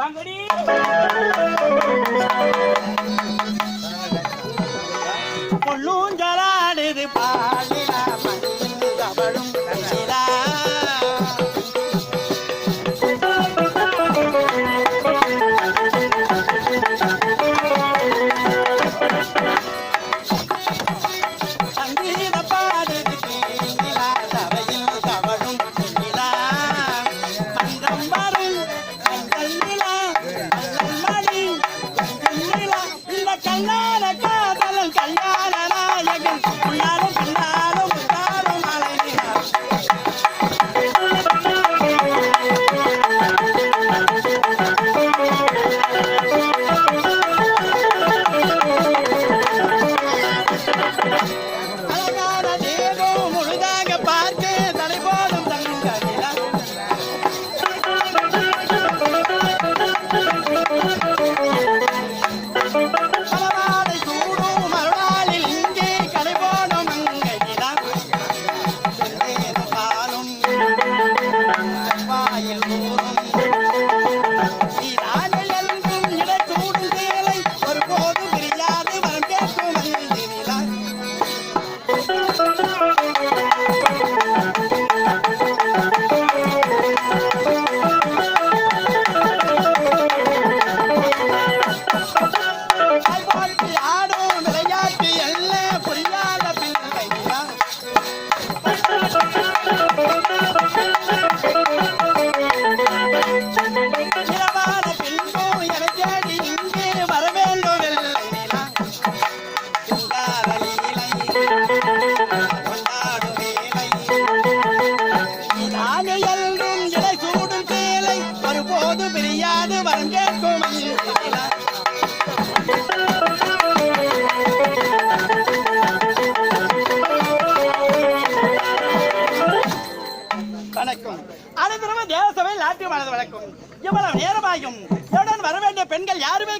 બાંગડી Thank you. எல்லும் இலை சூடும் சேலை. வரும்போது பிரியாது வரம் கேட்கும் வணக்கம். அடுத்த தேவசபையில் நாட்டியமானது வணக்கம். இவ்வளவு நேரமாயும் உடன் வர வேண்டிய பெண்கள் யாருமே